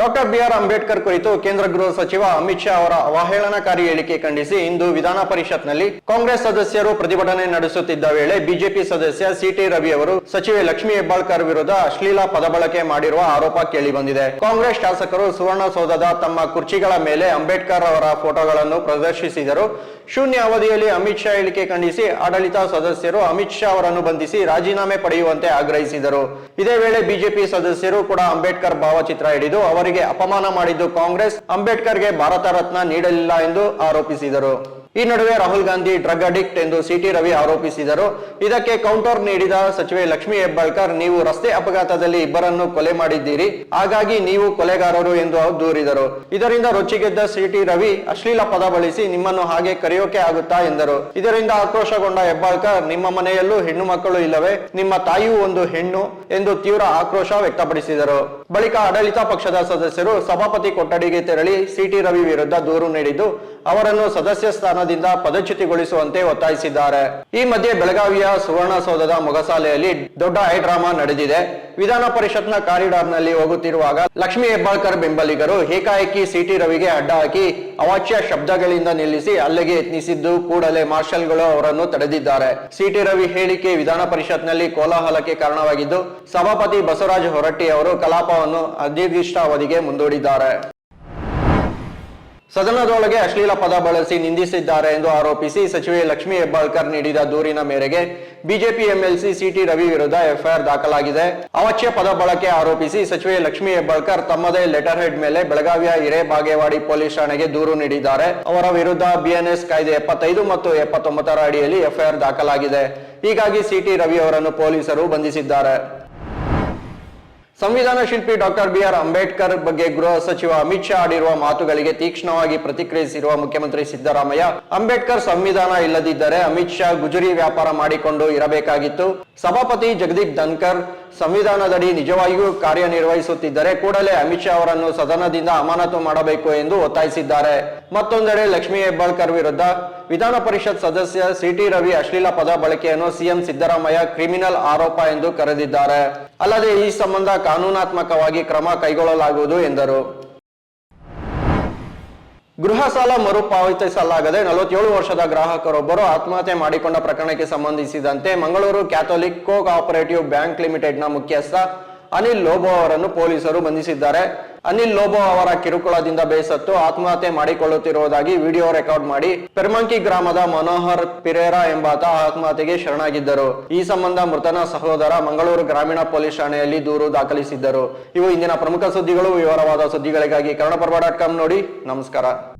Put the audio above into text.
Doctor B R Ambedkar ಕುರಿತು ಕೇಂದ್ರ ಗೃಹ ಸಚಿವ ಅಮಿತ್ ಶಾ ಅವರ ಅವಹೇಳನಕಾರಿ ಹೇಳಿಕೆ ಖಂಡಿಸಿ ಇಂದು ವಿಧಾನ ಪರಿಷತ್ನಲ್ಲಿ ಕಾಂಗ್ರೆಸ್ ಸದಸ್ಯರು ಪ್ರತಿಭಟನೆ ನಡೆಸುತ್ತಿದ್ದ ವೇಳೆ ಬಿಜೆಪಿ ಸದಸ್ಯ ಸಿಟಿ ರವಿ ಅವರು ಸಚಿವೆ ಲಕ್ಷ್ಮಿ ಹೆಬ್ಬಾಳ್ಕರ್ ವಿರುದ್ಧ ಅಶ್ಲೀಲ ಪದಬಳಕೆ ಮಾಡಿರುವ ಆರೋಪ ಕೇಳಿಬಂದಿದೆ ಕಾಂಗ್ರೆಸ್ ಶಾಸಕರು ಸುವರ್ಣಸೌಧದ ತಮ್ಮ ಕುರ್ಚಿಗಳ ಮೇಲೆ ಅಂಬೇಡ್ಕರ್ ಅವರ ಫೋಟೋಗಳನ್ನು ಪ್ರದರ್ಶಿಸಿದರು. ಶೂನ್ಯ ಅವಧಿಯಲ್ಲಿ ಅಮಿತ್ ಶಾ ಹೇಳಿಕೆ ಖಂಡಿಸಿ ಆಡಳಿತ ಸದಸ್ಯರು ಅಮಿತ್ ಶಾ ಅವರನ್ನು ಬಂಧಿಸಿ ರಾಜೀನಾಮೆ ಪಡೆಯುವಂತೆ ಆಗ್ರಹಿಸಿದರು. ಇದೇ ವೇಳೆ ಬಿಜೆಪಿ ಸದಸ್ಯರು ಕೂಡ ಅಂಬೇಡ್ಕರ್ ಭಾವಚಿತ್ರ ಹಿಡಿದು ಅವರಿಗೆ ಅಪಮಾನ ಮಾಡಿದ್ದು ಕಾಂಗ್ರೆಸ್ ಅಂಬೇಡ್ಕರ್ಗೆ ಭಾರತ ರತ್ನ ನೀಡಲಿಲ್ಲ ಎಂದು ಆರೋಪಿಸಿದರು. ಈ ನಡುವೆ ರಾಹುಲ್ ಗಾಂಧಿ ಡ್ರಗ್ ಅಡಿಕ್ಟ್ ಎಂದು ಸಿಟಿ ರವಿ ಆರೋಪಿಸಿದರು. ಇದಕ್ಕೆ ಕೌಂಟರ್ ನೀಡಿದ ಸಚಿವೆ ಲಕ್ಷ್ಮಿ ಹೆಬ್ಬಾಳ್ಕರ್, ನೀವು ರಸ್ತೆ ಅಪಘಾತದಲ್ಲಿ ಇಬ್ಬರನ್ನು ಕೊಲೆ ಮಾಡಿದ್ದೀರಿ, ಹಾಗಾಗಿ ನೀವು ಕೊಲೆಗಾರರು ಎಂದು ದೂರಿದರು. ಇದರಿಂದ ರೊಚ್ಚಿಗೆದ್ದ ಸಿಟಿ ರವಿ ಅಶ್ಲೀಲ ಪದ ಬಳಸಿ ನಿಮ್ಮನ್ನು ಹಾಗೆ ಕರೆಯೋಕೆ ಆಗುತ್ತಾ ಎಂದರು. ಇದರಿಂದ ಆಕ್ರೋಶಗೊಂಡ ಹೆಬ್ಬಾಳ್ಕರ್, ನಿಮ್ಮ ಮನೆಯಲ್ಲೂ ಹೆಣ್ಣು ಮಕ್ಕಳು ಇಲ್ಲವೇ, ನಿಮ್ಮ ತಾಯಿಯೂ ಒಂದು ಹೆಣ್ಣು ಎಂದು ತೀವ್ರ ಆಕ್ರೋಶ ವ್ಯಕ್ತಪಡಿಸಿದರು. ಬಳಿಕ ಆಡಳಿತ ಪಕ್ಷದ ಸದಸ್ಯರು ಸಭಾಪತಿ ಕೊಠಡಿಗೆ ತೆರಳಿ ಸಿಟಿ ರವಿ ವಿರುದ್ಧ ದೂರು ನೀಡಿದ್ದು, ಅವರನ್ನು ಸದಸ್ಯ ಸ್ಥಾನದಿಂದ ಪದಚ್ಯುತಿಗೊಳಿಸುವಂತೆ ಒತ್ತಾಯಿಸಿದ್ದಾರೆ. ಈ ಮಧ್ಯೆ ಬೆಳಗಾವಿಯ ಸುವರ್ಣಸೌಧದ ಮೊಗಸಾಲೆಯಲ್ಲಿ ದೊಡ್ಡ ಹೈಡ್ರಾಮಾ ನಡೆದಿದೆ. ವಿಧಾನ ಪರಿಷತ್ನ ಕಾರಿಡಾರ್ನಲ್ಲಿ ಹೋಗುತ್ತಿರುವಾಗ ಲಕ್ಷ್ಮೀ ಹೆಬ್ಬಾಳ್ಕರ್ ಬೆಂಬಲಿಗರು ಏಕಾಏಕಿ ಸಿಟಿ ರವಿಗೆ ಅಡ್ಡ ಹಾಕಿ ಅವಾಚ್ಯ ಶಬ್ದಗಳಿಂದ ನಿಲ್ಲಿಸಿ ಹಲ್ಲೆಗೆ ಯತ್ನಿಸಿದ್ದು ಕೂಡಲೇ ಮಾರ್ಷಲ್ಗಳು ಅವರನ್ನು ತಡೆದಿದ್ದಾರೆ. ಸಿಟಿ ರವಿ ಹೇಳಿಕೆ ವಿಧಾನ ಪರಿಷತ್ನಲ್ಲಿ ಕೋಲಾಹಲಕ್ಕೆ ಕಾರಣವಾಗಿದ್ದು, ಸಭಾಪತಿ ಬಸವರಾಜ ಹೊರಟ್ಟಿ ಅವರು ಕಲಾಪವನ್ನು ಅನಿರ್ದಿಷ್ಟ ಅವಧಿಗೆ ಮುಂದೂಡಿದ್ದಾರೆ. ಸದನದೊಳಗೆ ಅಶ್ಲೀಲ ಪದ ಬಳಸಿ ನಿಂದಿಸಿದ್ದಾರೆ ಎಂದು ಆರೋಪಿಸಿ ಸಚಿವೆ ಲಕ್ಷ್ಮಿ ಹೆಬ್ಬಾಳ್ಕರ್ ನೀಡಿದ ದೂರಿನ ಮೇರೆಗೆ ಬಿಜೆಪಿ ಎಂಎಲ್ಸಿ ಸಿಟಿ ರವಿ ವಿರುದ್ಧ ಎಫ್ಐಆರ್ ದಾಖಲಾಗಿದೆ. ಅವಾಚ್ಯ ಪದ ಬಳಕೆ ಆರೋಪಿಸಿ ಸಚಿವೆ ಲಕ್ಷ್ಮಿ ಹೆಬ್ಬಾಳ್ಕರ್ ತಮ್ಮದೇ ಲೆಟರ್ ಹೆಡ್ ಮೇಲೆ ಬೆಳಗಾವಿಯ ಹಿರೇಬಾಗೇವಾಡಿ ಪೊಲೀಸ್ ಠಾಣೆಗೆ ದೂರು ನೀಡಿದ್ದಾರೆ. ಅವರ ವಿರುದ್ಧ ಬಿಎನ್ಎಸ್ ಕಾಯ್ದೆ ಎಪ್ಪತ್ತೈದು ಮತ್ತು ಎಪ್ಪತ್ತೊಂಬತ್ತರ ಅಡಿಯಲ್ಲಿ ಎಫ್ಐಆರ್ ದಾಖಲಾಗಿದೆ. ಹೀಗಾಗಿ ಸಿಟಿ ರವಿ ಅವರನ್ನು ಪೊಲೀಸರು ಬಂಧಿಸಿದ್ದಾರೆ. ಸಂವಿಧಾನ ಶಿಲ್ಪಿ ಡಾಕ್ಟರ್ ಬಿ ಆರ್ ಅಂಬೇಡ್ಕರ್ ಬಗ್ಗೆ ಗೃಹ ಸಚಿವ ಅಮಿತ್ ಶಾ ಆಡಿರುವ ಮಾತುಗಳಿಗೆ ತೀಕ್ಷ್ಣವಾಗಿ ಪ್ರತಿಕ್ರಿಯಿಸಿರುವ ಮುಖ್ಯಮಂತ್ರಿ ಸಿದ್ದರಾಮಯ್ಯ, ಅಂಬೇಡ್ಕರ್ ಸಂವಿಧಾನ ಇಲ್ಲದಿದ್ದರೆ ಅಮಿತ್ ಶಾ ಗುಜರಿ ವ್ಯಾಪಾರ ಮಾಡಿಕೊಂಡು ಇರಬೇಕಾಗಿತ್ತು. ಸಭಾಪತಿ ಜಗದೀಪ್ ಧನ್ಕರ್ ಸಂವಿಧಾನದಡಿ ನಿಜವಾಗಿಯೂ ಕಾರ್ಯನಿರ್ವಹಿಸುತ್ತಿದ್ದರೆ ಕೂಡಲೇ ಅಮಿತ್ ಶಾ ಅವರನ್ನು ಸದನದಿಂದ ಅಮಾನತು ಮಾಡಬೇಕು ಎಂದು ಒತ್ತಾಯಿಸಿದ್ದಾರೆ. ಮತ್ತೊಂದೆಡೆ ಲಕ್ಷ್ಮೀ ಹೆಬ್ಬಾಳ್ಕರ್ ವಿರುದ್ಧ ವಿಧಾನ ಪರಿಷತ್ ಸದಸ್ಯ ಸಿಟಿ ರವಿ ಅಶ್ಲೀಲ ಪದ ಬಳಕೆಯನ್ನು ಸಿಎಂ ಸಿದ್ದರಾಮಯ್ಯ ಕ್ರಿಮಿನಲ್ ಆರೋಪ ಎಂದು ಕರೆದಿದ್ದಾರೆ. ಅಲ್ಲದೆ ಈ ಸಂಬಂಧ ಕಾನೂನಾತ್ಮಕವಾಗಿ ಕ್ರಮ ಕೈಗೊಳ್ಳಲಾಗುವುದು ಎಂದರು. ಗೃಹ ಸಾಲ ಮರುಪಾವತಿಸಲಾಗದೆ ನಲವತ್ತೇಳು ವರ್ಷದ ಗ್ರಾಹಕರೊಬ್ಬರು ಆತ್ಮಹತ್ಯೆ ಮಾಡಿಕೊಂಡ ಪ್ರಕರಣಕ್ಕೆ ಸಂಬಂಧಿಸಿದಂತೆ Mangaluru Catholic cooperative bank ಲಿಮಿಟೆಡ್ನ ಮುಖ್ಯಸ್ಥ ಅನಿಲ್ ಲೋಬೋ ಅವರನ್ನು ಪೊಲೀಸರು ಬಂಧಿಸಿದ್ದಾರೆ. ಅನಿಲ್ ಲೋಬೋ ಅವರ ಕಿರುಕುಳದಿಂದ ಬೇಸತ್ತು ಆತ್ಮಹತ್ಯೆ ಮಾಡಿಕೊಳ್ಳುತ್ತಿರುವುದಾಗಿ ವಿಡಿಯೋ ರೆಕಾರ್ಡ್ ಮಾಡಿ ಪೆರ್ಮಂಕಿ ಗ್ರಾಮದ ಮನೋಹರ್ ಪಿರೇರಾ ಎಂಬಾತ ಆತ್ಮಹತ್ಯೆಗೆ ಶರಣಾಗಿದ್ದರು. ಈ ಸಂಬಂಧ ಮೃತನ ಸಹೋದರ ಮಂಗಳೂರು ಗ್ರಾಮೀಣ ಪೊಲೀಸ್ ಠಾಣೆಯಲ್ಲಿ ದೂರು ದಾಖಲಿಸಿದ್ದರು. ಇವು ಇಂದಿನ ಪ್ರಮುಖ ಸುದ್ದಿಗಳು. ವಿವರವಾದ ಸುದ್ದಿಗಳಿಗಾಗಿ ಕನ್ನಡಪರ್ವ ಡಾಟ್ ಕಾಮ್ ನೋಡಿ. ನಮಸ್ಕಾರ.